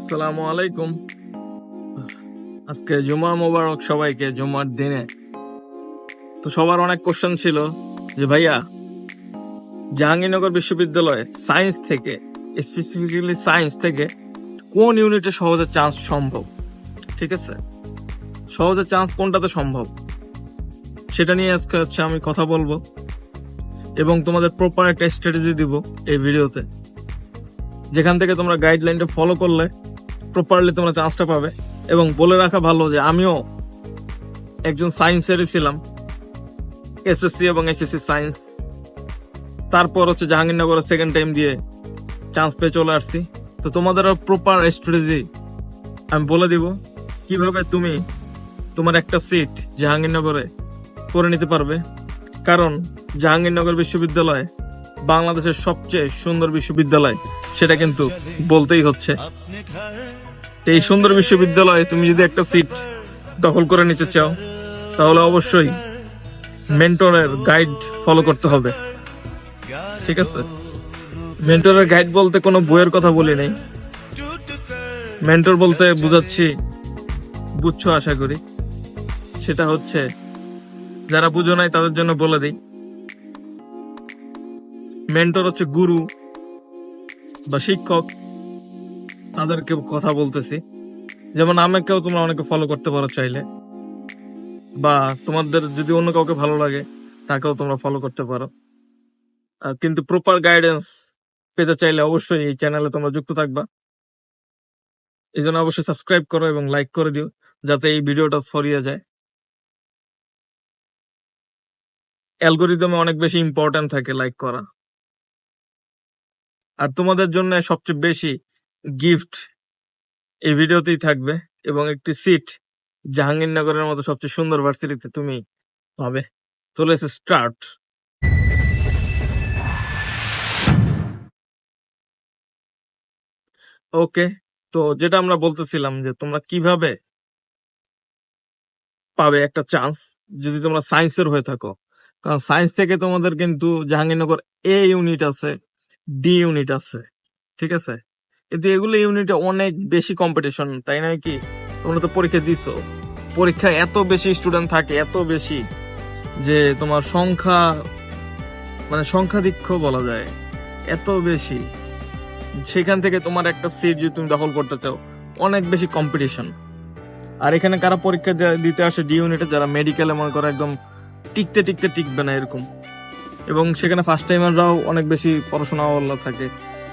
আসসালামু আলাইকুম। আজকে জুমা মোবারক সবাইকে, জুমার দিনে। তো সবার অনেক কোশ্চেন ছিল যে, ভাইয়া, জাহাঙ্গীরনগর বিশ্ববিদ্যালয়ে সায়েন্স থেকে স্পেসিফিক্যালি সায়েন্স থেকে কোন ইউনিটে সহজে চান্স সম্ভব? ঠিক আছে? সহজে চান্স কোনটাতে সম্ভব? সেটা নিয়ে আজকে হচ্ছে আমি কথা বলব এবং তোমাদের প্রপার একটা স্ট্র্যাটেজি দিব এই ভিডিওতে যেখান থেকে তোমরা গাইডলাইনটা ফলো করলে প্রপারলি তোমরা চান্সটা পাবে। এবং বলে রাখা ভালো যে আমিও একজন সায়েন্সেরই ছিলাম এসএসসি এবং এসএসসি সায়েন্স তারপর হচ্ছে জাহাঙ্গীরনগরে সেকেন্ড টাইম দিয়ে চান্স পেয়ে চলে আসছি। তো তোমাদের প্রপার স্ট্র্যাটেজি আমি বলে দিব, কীভাবে তুমি তোমার একটা সিট জাহাঙ্গীরনগরে করে নিতে পারবে। কারণ জাহাঙ্গীরনগর বিশ্ববিদ্যালয় বাংলাদেশের সবচেয়ে সুন্দর বিশ্ববিদ্যালয়, সেটা কিন্তু বলতেই হচ্ছে। তো এই সুন্দর বিশ্ববিদ্যালয়ে তুমি যদি একটা সিট দখল করে নিতে চাও, তাহলে অবশ্যই মেন্টরের গাইড ফলো করতে হবে। ঠিক আছে? মেন্টরের গাইড বলতে কোনো বইয়ের কথা বলি নাই। মেন্টর বলতে বুঝাচ্ছি, বুঝছ আশা করি। সেটা হচ্ছে, যারা বুঝো নাই তাদের জন্য বলে দিই। মেন্টর হচ্ছে গুরু বা শিক্ষক। তাদেরকে কথা বলতেছি। যেমন আমাকেও তোমরা অনেকে ফলো করতে পারো চাইলে। বা তোমাদের যদি অন্য কাউকে ভালো লাগে, তাকেও তোমরা ফলো করতে পারো। কিন্তু প্রপার গাইডেন্স পেতে চাইলে অবশ্যই এই চ্যানেলে তোমরা যুক্ত থাকবা। এই জন্য অবশ্যই সাবস্ক্রাইব করো এবং লাইক করে দিও, যাতে এই ভিডিওটা ছড়িয়ে যায়। অ্যালগোরিদমে অনেক বেশি ইম্পর্ট্যান্ট থাকে লাইক করা। আর তোমাদের জন্য সবচেয়ে বেশি গিফট এই ভিডিওতেই থাকবে এবং একটি সিট জাহাঙ্গীরনগরের মতো সবচেয়ে সুন্দর ভার্সিটিতে তুমি পাবে। চলে এসে স্টার্ট ওকে তো যেটা আমরা বলতেছিলাম যে তোমরা কীভাবে পাবে একটা চান্স যদি তোমরা সায়েন্সের হয়ে থাকো। কারণ সায়েন্স থেকে তোমাদের কিন্তু জাহাঙ্গীরনগর এ ইউনিট আছে ডি ইউনিট আছে, ঠিক আছে? কিন্তু এগুলো ইউনিটে অনেক বেশি কম্পিটিশন তাই নয় কি? তোমরা তো পরীক্ষা দিছো। পরীক্ষায় এত বেশি স্টুডেন্ট থাকে, এত বেশি যে তোমার সংখ্যা মানে সংখ্যাধিক্য বলা যায়, এত বেশি। সেখান থেকে তোমার একটা সিট যদি তুমি দখল করতে চাও, অনেক বেশি কম্পিটিশন আর এখানে কারা পরীক্ষা দিতে আসে ডি ইউনিটে যারা মেডিকেলে মনে করো একদম টিকতে টিকতে টিকবে না এরকম। এবং সেখানে ফার্স্ট টাইমাররাও অনেক বেশি পড়াশোনা থাকে।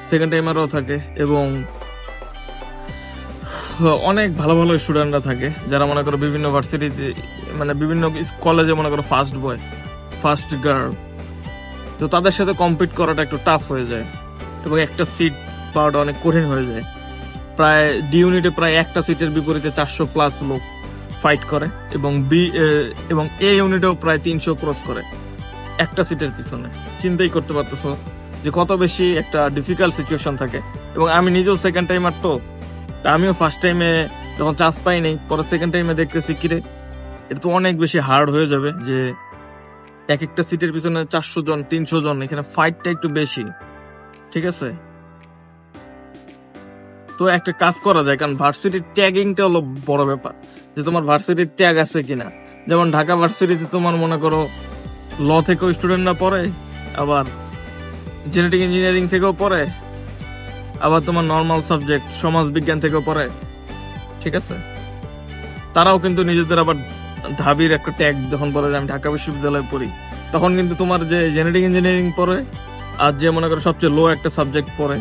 সেকেন্ড টাইমারও থাকে এবং অনেক ভালো ভালো স্টুডেন্টরা থাকে, যারা মনে করো বিভিন্ন ভার্সিটিতে মানে বিভিন্ন কলেজে মনে করো ফার্স্ট বয় ফার্স্ট গার্ল তো তাদের সাথে কম্পিট করাটা একটু টাফ হয়ে যায় এবং একটা সিট পাওয়াটা অনেক কঠিন হয়ে যায়। প্রায় ডি ইউনিটে প্রায় একটা সিটের বিপরীতে চারশো প্লাস লোক ফাইট করে এবং বি এবং এ ইউনিটেও প্রায় তিনশো ক্রস করে একটা সিটের পিছনে। চিন্তাই করতে পারতেছো? যে কত বেশি একটা ডিফিকাল্ট সিচুয়েশন থাকে। এবং আমি নিজেও সেকেন্ড টাইমার তো আমিও ফার্স্ট টাইমে যখন চান্স পাই নাই, পরে সেকেন্ড টাইমে দেখতেছি কিরে এটা তো অনেক বেশি হার্ড হয়ে যাবে যে এক একটা সিটের পিছনে চারশো জন, তিনশো জন, এখানে ফাইটটা একটু বেশি। ঠিক আছে? তো একটা কাজ করা যায়, কারণ ভার্সিটির ট্যাগিংটা হলো বড় ব্যাপার। যে তোমার ভার্সিটির ট্যাগ আছে কিনা। যেমন ঢাকা ভার্সিটিতে তোমার মনে করো ল থেকেও স্টুডেন্টরা পড়ে, আবার জেনেটিক ইঞ্জিনিয়ারিং থেকেও পড়ে, আবার তোমার নর্মাল সাবজেক্ট সমাজ বিজ্ঞান থেকেও পড়ে, ঠিক আছে? তারাও কিন্তু নিজেদের আবার ঢাবির একটা ট্যাগ যখন বলে আমি ঢাকা বিশ্ববিদ্যালয়ে পড়ি, তখন কিন্তু তোমার যে জেনেটিক ইঞ্জিনিয়ারিং পড়ে, আর যে মনে করো সবচেয়ে লো একটা সাবজেক্ট পড়ে,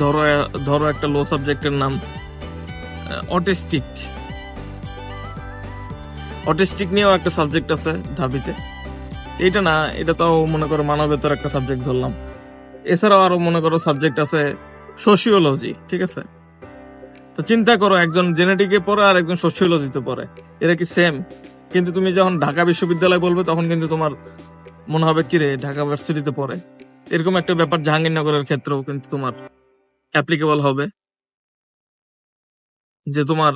ধরো ধরো একটা লো সাবজেক্টের নাম অটিস্টিক অটিস্টিক নিয়েও একটা সাবজেক্ট আছে ঢাবিতে এইটা না, এটা তাও মনে করো মানবেতর একটা সাবজেক্ট ধরলাম। এছাড়াও আরও মনে করো সাবজেক্ট আছে সোশিওলজি ঠিক আছে? তো চিন্তা করো, একজন জেনেটিকে পড়ে আর একজন সোশিওলজিতে পড়ে, এরা কি সেম কিন্তু তুমি যখন ঢাকা বিশ্ববিদ্যালয় বলবে, তখন কিন্তু তোমার মনে হবে কি রে ঢাকা ভার্সিটিতে পড়ে। এরকম একটা ব্যাপার জাহাঙ্গীরনগরের ক্ষেত্রেও কিন্তু তোমার অ্যাপ্লিকেবল হবে। যে তোমার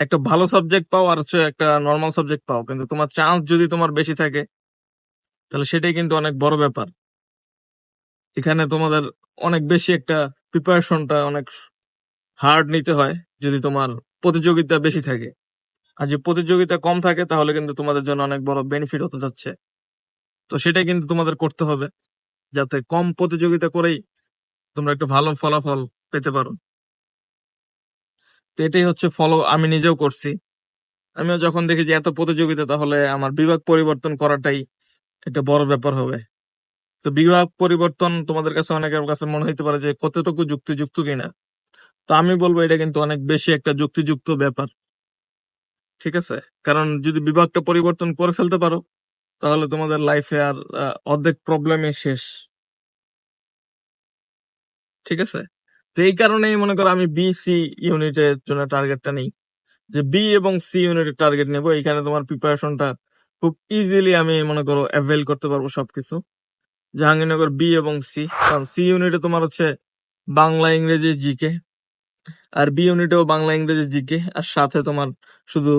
একটা ভালো সাবজেক্ট পাও আর হচ্ছে একটা নর্মাল সাবজেক্ট পাও। কিন্তু তোমার চান্স যদি তোমার বেশি থাকে, তাহলে সেটাই কিন্তু অনেক বড় ব্যাপার। এখানে তোমাদের অনেক বেশি একটা প্রিপারেশনটা অনেক হার্ড নিতে হয় যদি তোমার প্রতিযোগিতা বেশি থাকে। আর যদি প্রতিযোগিতা কম থাকে, তাহলে কিন্তু তোমাদের জন্য অনেক বড় বেনিফিট হতে যাচ্ছে। তো সেটাই কিন্তু তোমাদের করতে হবে, যাতে কম প্রতিযোগিতা করেই তোমরা একটু ভালো ফলাফল পেতে পারো। তো এটাই হচ্ছে ফলো আমি নিজেও করছি। আমিও যখন দেখি যে এত প্রতিযোগিতা, তাহলে আমার বিভাগ পরিবর্তন করাটাই একটা বড় ব্যাপার হবে। তো বিভাগ পরিবর্তন তোমাদের কাছে অনেকের কাছে মনে হইতে পারে যে কতটুকু যুক্তিযুক্ত কিনা? তো আমি বলব এটা কিন্তু অনেক বেশি একটা যুক্তিযুক্ত ব্যাপার। ঠিক আছে? কারণ যদি বিভাগটা পরিবর্তন করে ফেলতে পারো, তাহলে তোমাদের লাইফে আর অর্ধেক প্রবলেমই শেষ। ঠিক আছে? তো এই কারণেই মনে করো আমি বি সি ইউনিটের জন্য টার্গেটটা নেই। যে বি এবং সি ইউনিটের টার্গেট নেব এখানে তোমার প্রিপারেশনটা খুব ইজিলি আমি মনে করো অ্যাভেল করতে পারব সবকিছু। জাহাঙ্গীরনগর বি এবং সি কারণ সি ইউনিটে তোমার হচ্ছে বাংলা, ইংরেজি জিকে আর বি ইউনিটেও বাংলা, ইংরেজি জিকে আর সাথে তোমার শুধু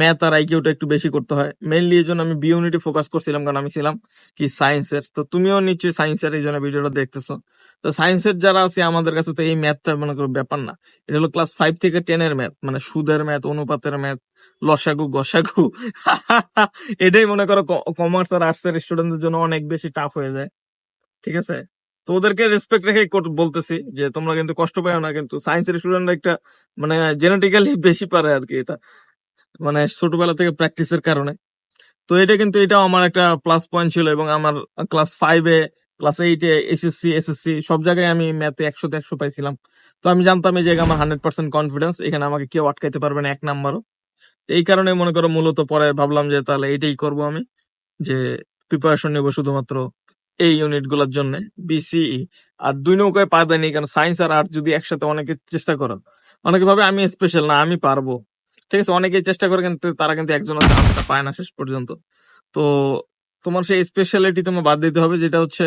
ম্যাথ আর আইকিউটা একটু বেশি করতে হয়। মেইনলি এই জন্য আমি বি ইউনিটে ফোকাস করছিলাম, কারণ আমি ছিলাম কি সায়েন্সের তো তুমিও নিশ্চয়ই সায়েন্সের এই জন্য ভিডিওটা দেখতেছো। তো সায়েন্সের যারা আছে, আমাদের কাছে তো এই ম্যাথটা মনে করো ব্যাপার না। এটা হলো ক্লাস ফাইভ থেকে টেন এর ম্যাথ মানে সুদের ম্যাথ অনুপাতের ম্যাথ লসাগু, গসাগু। এটাই মনে করো কমার্স আর আর্টস এর স্টুডেন্টদের জন্য অনেক বেশি টাফ হয়ে যায়। ঠিক আছে? তো ওদেরকে রেসপেক্ট রেখে বলতেছি যে তোমরা কিন্তু কষ্ট পাও না, কিন্তু সায়েন্সের স্টুডেন্টরা একটা মানে জেনেটিক্যালি বেশি পারে আর কি এটা। মানে ছোটবেলা থেকে প্র্যাকটিসের কারণে। তো এটা কিন্তু এটা আমার একটা প্লাস পয়েন্ট ছিল এবং আমার ক্লাস ফাইভে ক্লাস এইটে এসএসসি এসএসসি সব জায়গায় আমি ম্যাথে একশোতে একশো পাইছিলাম। তো আমি জানতাম এই জায়গায় আমার হান্ড্রেড পার্সেন্ট কনফিডেন্স এখানে আমাকে কেউ আটকাইতে পারবে না এক নাম্বারও। এই কারণে মনে করো মূলত পরে ভাবলাম যে তাহলে এটাই করব আমি, যে প্রিপারেশন নেব শুধুমাত্র এই ইউনিটগুলোর জন্য বিসিই আর দুই নৌকায় পা দেয়নি, কারণ সায়েন্স আর আর্ট যদি একসাথে অনেকে চেষ্টা করো অনেকে ভাবে আমি স্পেশাল না, আমি পারব। ঠিক আছে, অনেকেই চেষ্টা করে কিন্তু তারা কিন্তু একজনের চান্সটা পায় না শেষ পর্যন্ত। তো তোমার সেই স্পেশালিটি তোমার বাদ দিতে হবে, যেটা হচ্ছে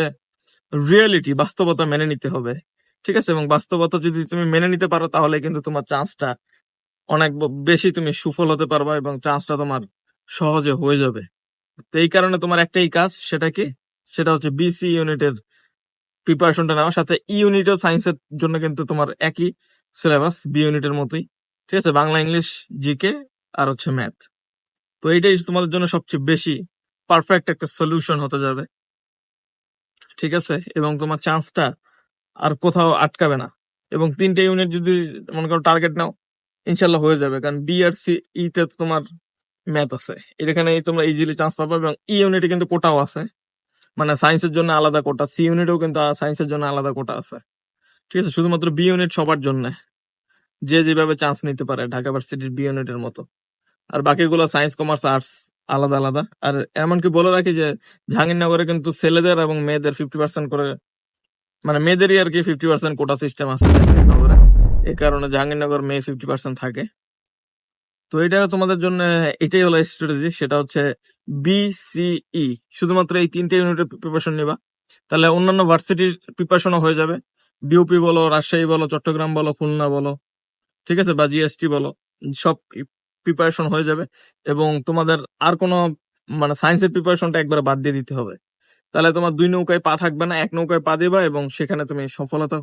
রিয়েলিটি বাস্তবতা মেনে নিতে হবে। ঠিক আছে, এবং বাস্তবতা যদি তুমি মেনে নিতে পারো, তাহলে কিন্তু তোমার চান্সটা অনেক বেশি তুমি সুফল হতে পারবা এবং চান্সটা তোমার সহজে হয়ে যাবে। তো এই কারণে তোমার একটাই কাজ, সেটা কি? সেটা হচ্ছে বিসি ইউনিটের প্রিপারেশনটা নেওয়া। সাথে ই ইউনিটও সায়েন্সের জন্য কিন্তু তোমার একই সিলেবাস বি ইউনিটের মতোই। ঠিক আছে? বাংলা, ইংলিশ জিকে আর হচ্ছে ম্যাথ। তো এইটাই তোমাদের জন্য সবচেয়ে বেশি পারফেক্ট একটা সলিউশন হতে যাবে। ঠিক আছে? এবং তোমার চান্সটা আর কোথাও আটকাবে না। এবং তিনটে ইউনিট যদি মনে করো টার্গেট নাও ইনশাল্লাহ হয়ে যাবে। কারণ বি আর সি ই তে তো তোমার ম্যাথ আছে। এখানে তোমরা ইজিলি চান্স পাবে এবং ই ইউনিটে কিন্তু কোটাও আছে। মানে সায়েন্সের জন্য আলাদা কোটা সি ইউনিটেও কিন্তু সায়েন্সের জন্য আলাদা কোটা আছে। ঠিক আছে? শুধুমাত্র বি ইউনিট সবার জন্য। যে যেভাবে চান্স নিতে পারে ঢাকা ভার্সিটির বি ইউনিটের মতো। আর বাকিগুলো সায়েন্স কমার্স আর্টস আলাদা আলাদা। আর এমনকি বলে রাখি যে জাহাঙ্গীরনগরে কিন্তু ছেলেদের এবং মেয়েদের ফিফটি পার্সেন্ট করে মানে মেয়েদেরই আর কি ফিফটি পার্সেন্ট কোটা সিস্টেম আছে জাহাঙ্গীরনগরে। এই কারণে জাহাঙ্গীরনগর মেয়ে ফিফটি পার্সেন্ট থাকে। তো এটা তোমাদের জন্য, এটাই হলো স্ট্র্যাটেজি সেটা হচ্ছে বিসিই শুধুমাত্র এই তিনটে ইউনিটের প্রিপারেশন নিবা। তাহলে অন্যান্য ভার্সিটির প্রিপারেশনও হয়ে যাবে। ডিউপি বলো, রাজশাহী বলো, চট্টগ্রাম বলো, খুলনা বলো। ঠিক আছে? বা জিএসটি বলো, সব প্রিপারেশন হয়ে যাবে এবং তোমাদের আর কোনো মানে সায়েন্সের প্রিপারেশনটা একবার বাদ দিয়ে দিতে হবে। তাহলে তোমার দুই নৌকায় পা থাকবে না, এক নৌকায় পা দিবা এবং সেখানে তুমি সফলতা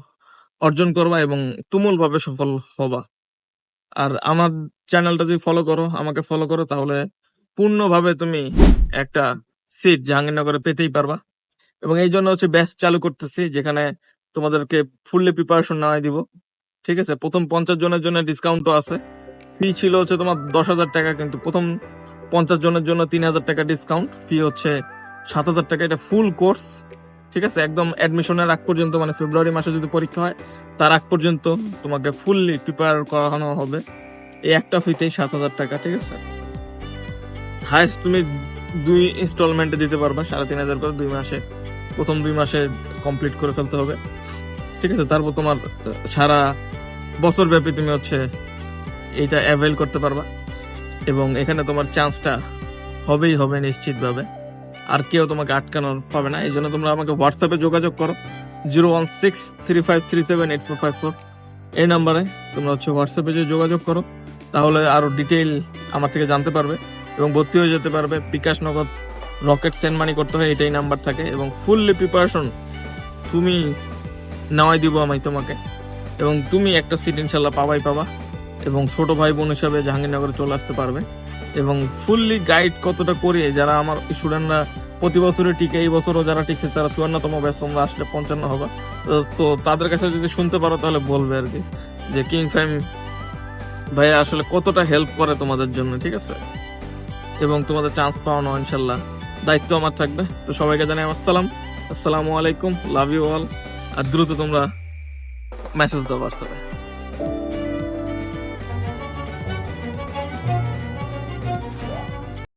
অর্জন করবা এবং তুমুল ভাবে সফল হবা। আর আমার চ্যানেলটা যদি ফলো করো, আমাকে ফলো করো, তাহলে পূর্ণভাবে তুমি একটা সিট জাহাঙ্গীরনগরে পেতেই পারবা। এবং এই জন্য হচ্ছে ব্যাচ চালু করতেছি, যেখানে তোমাদেরকে ফুললি প্রিপারেশন নেওয়াই দিব। ঠিক আছে, প্রথম পঞ্চাশ জনের জন্য ডিসকাউন্টও আছে। ফি ছিল হচ্ছে তোমার দশ হাজার টাকা, কিন্তু প্রথম পঞ্চাশ জনের জন্য তিন হাজার টাকা ডিসকাউন্ট ফি হচ্ছে সাত হাজার টাকা, এটা ফুল কোর্স ঠিক আছে, একদম অ্যাডমিশনের আগ পর্যন্ত মানে ফেব্রুয়ারি মাসে যদি পরীক্ষা হয়, তার আগ পর্যন্ত তোমাকে ফুললি প্রিপেয়ার করানো হবে। এই একটা ফিতেই সাত হাজার টাকা, ঠিক আছে? হায়েস্ট তুমি দুই ইনস্টলমেন্টে দিতে পারবা, সাড়ে তিন হাজার করে দুই মাসে। প্রথম দুই মাসে কমপ্লিট করে ফেলতে হবে। ঠিক আছে, তারপর তোমার সারা বছর ব্যাপী তুমি হচ্ছে এইটা অ্যাভেল করতে পারবা। এবং এখানে তোমার চান্সটা হবেই হবে নিশ্চিতভাবে। আর কেউ তোমাকে আটকানোর পাবে না। এই জন্য তোমরা আমাকে হোয়াটসঅ্যাপে যোগাযোগ করো। Zero one six three five three seven eight four five four এই নাম্বারে তোমরা হচ্ছে হোয়াটসঅ্যাপে যে যোগাযোগ করো, তাহলে আরও ডিটেইল আমার থেকে জানতে পারবে এবং ভর্তি হয়ে যেতে পারবে। বিকাশ নগদ রকেট সেন্ড মানি করতে হয়, এটাই নাম্বার থাকে। এবং ফুললি প্রিপারেশন তুমি নেওয়াই দিব আমি তোমাকে। এবং তুমি একটা সিট ইনশাল্লাহ পাবাই পাবা এবং ছোট ভাই বোন হিসাবে জাহাঙ্গীরনগরে চলে আসতে পারবে। এবং ফুললি গাইড কতটা করি, যারা আমার স্টুডেন্টরা প্রতি বছরে টিকে এই বছরও যারা টিকছে তারা চুয়ান্নতম ব্যাচ তোমরা আসলে পঞ্চান্ন হবে। তো- তাদের কাছে যদি শুনতে পারো তাহলে বলবে আর কি যে, কিং ফাইম ভাইয়া আসলে কতটা হেল্প করে তোমাদের জন্য, ঠিক আছে? এবং তোমাদের চান্স পাওয়ানো ইনশাল্লাহ দায়িত্ব আমার থাকবে। তো সবাইকে জানাই আসসালাম। আসসালামু আলাইকুম লাভ ইউ অল আর দ্রুত তোমরা মেসেজ দাও হোয়াটসঅ্যাপে